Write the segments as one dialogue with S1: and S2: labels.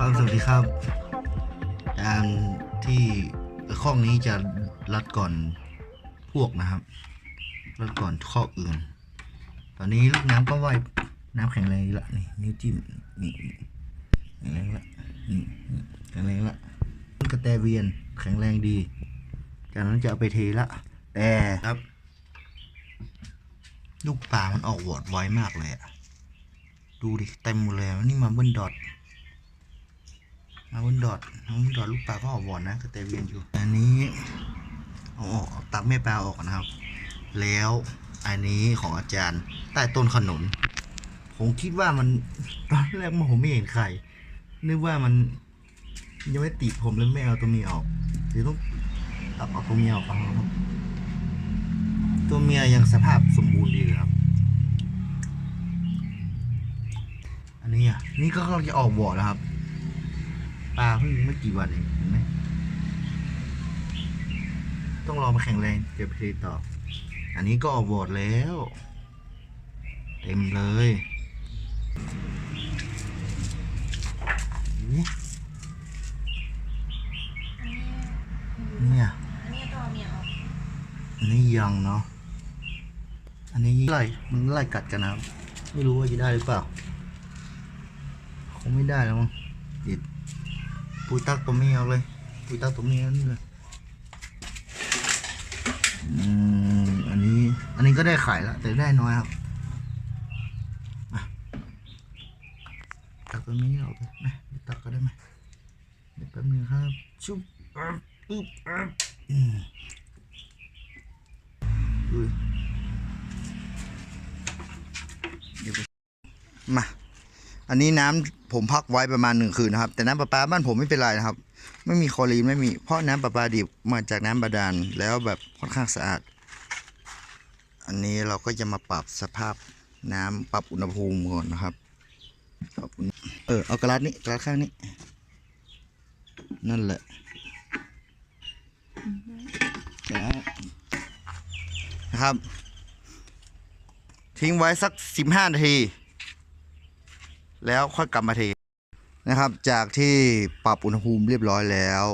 S1: ครับ สวัสดีครับ การที่ข้องนี้จะรัดก่อนพวกนะครับ รัดก่อนข้ออื่น ตอนนี้ลูกน้ำก็ว่ายน้ำแข็งแรงละนี่นิ้วจิ้มนี่แข็งแรงละนี่แข็งแรงละต้นกระแตเวียนแข็งแรงดี จากนั้นจะเอาไปเทละ แต่ครับ ลูกปลามันออกวอดไวมากเลยอะดูดิเต็มหมดเลยนี่มาเบิ้ลดอท มาบนดอทมาบนดอทลูกปลาก็ออกวอนนะกระเตเวียนอยู่ อันนี้เอาออกตักแม่ปลาออกนะครับ แล้วอันนี้ของอาจารย์ใต้ต้นขนุน ผมคิดว่ามันตอนแรกมผมไม่เห็นใครนึกว่ามันยังไม่ติดผมเลยไม่เอาตัวเมียออกเดี๋ยวต้องตักเอาตัวเมียออกครับตัวเมียยังสภาพสมบูรณ์ดีเลยครับ อันนี้อะนี่ก็กำลังจะออกบ่อแล้วครับ ปลาเพิ่งไม่กี่วันเองเห็นไหมต้องรอมาแข็งแรงเดี๋ยวไปทีต่อ อันนี้ก็ออกบอร์ดแล้ว เต็มเลยเนี่ย
S2: อันนี้ตัวเมียอั
S1: นนี้ยังเนาะ อันนี้ไล่มันไล่กัดกันนะ ไม่รู้ว่าจะได้หรือเปล่า คงไม่ได้แล้วมั้งเดี๋ยว ปุยตักตัวเมียเอาเลย ปุยตักตัวเมียนี่เลยอืมอันนี้ อันนี้ก็ได้ขายแล้วแต่ได้น้อยครับมาตักตัวเมียเอาไปนะตักก็ได้ไหมเดี๋ยวแป๊บนึงครับชุบอ๊บอึ๊บอืมอุ้ยเดี๋ยวมา อันนี้น้ำ ผมพักไว้ประมาณหนึ่งคืนนะครับ แต่น้ำประปาบ้านผมไม่เป็นไรนะครับ ไม่มีคลอรีนไม่มีเพราะน้ำประปาดิบมาจากน้ำบาดาลแล้วแบบค่อนข้างสะอาด อันนี้เราก็จะมาปรับสภาพน้ำปรับอุณหภูมิก่อนนะครับปรับอุณเออเอากระดานี้กระดข้างนี้ นั่นแหละนะครับ ทิ้งไว้สักสิบห้านาที แล้วค่อยกลับมาเทนะครับ จากที่ปรับอุณหภูมิเรียบร้อยแล้ว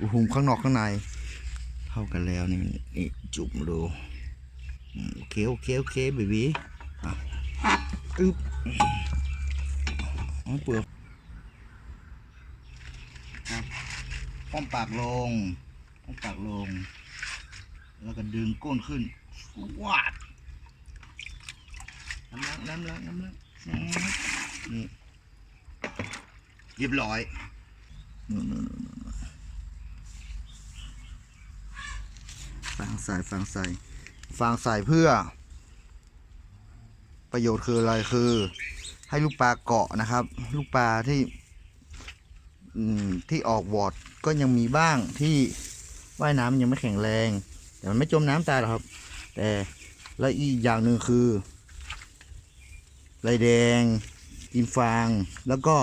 S1: อุณหภูมิข้างนอกข้างใน เท่ากันแล้วนี่นี่จุ่มดูโอเคโอเคโอเคเบบีอะอึ๊บเอาเปลือกครับป้อมปากลงป้อมปากลง แล้วก็ดึงก้นขึ้นวาดน้ำล้างน้ำล้างน้ำล้าง นี่เรียบร้อยฟังใส่ฟังใส่ฟังใส่เพื่อ ประโยชน์คืออะไรคือ ให้ลูกปลาเกาะนะครับ ลูกปลาที่ที่ออกวอดก็ยังมีบ้างที่ว่ายน้ำยังไม่แข็งแรง แต่มันไม่จมน้ำตายหรอกครับ แต่และอีกอย่างหนึ่งคือไรแดง กินฟาง แล้วก็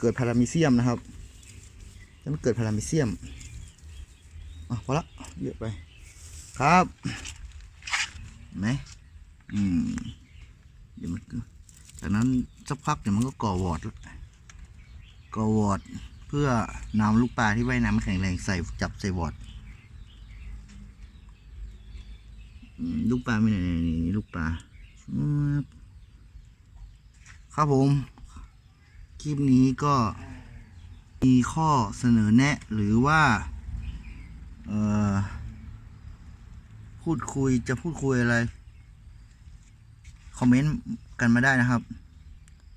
S1: เกิดพารามิเซียมนะครับแล้วมันเกิดพารามิเซียมอะพอละเยอะไปครับเห็นไหมอืมเดี๋ยวมันก็จากนั้นสักพักเดี๋ยวมันก็ก่อวอร์ดก่อวอร์ดเพื่อนำลูกปลาที่ว่ายน้ำม่แข็งแรงใส่จับใส่วอร์ดลูกปลาไม่ไหนนี่นี่ลูกปลาอืม ครับผม คลิปนี้ก็มีข้อเสนอแนะ หรือว่าเอ่อพูดคุยจะพูดคุยอะไร คอมเมนต์กันมาได้นะครับ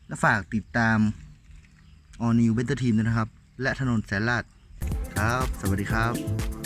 S1: และฝากติดตาม All New Better Team ด้วยนะครับ และถนนแสนลาดครับ สวัสดีครับ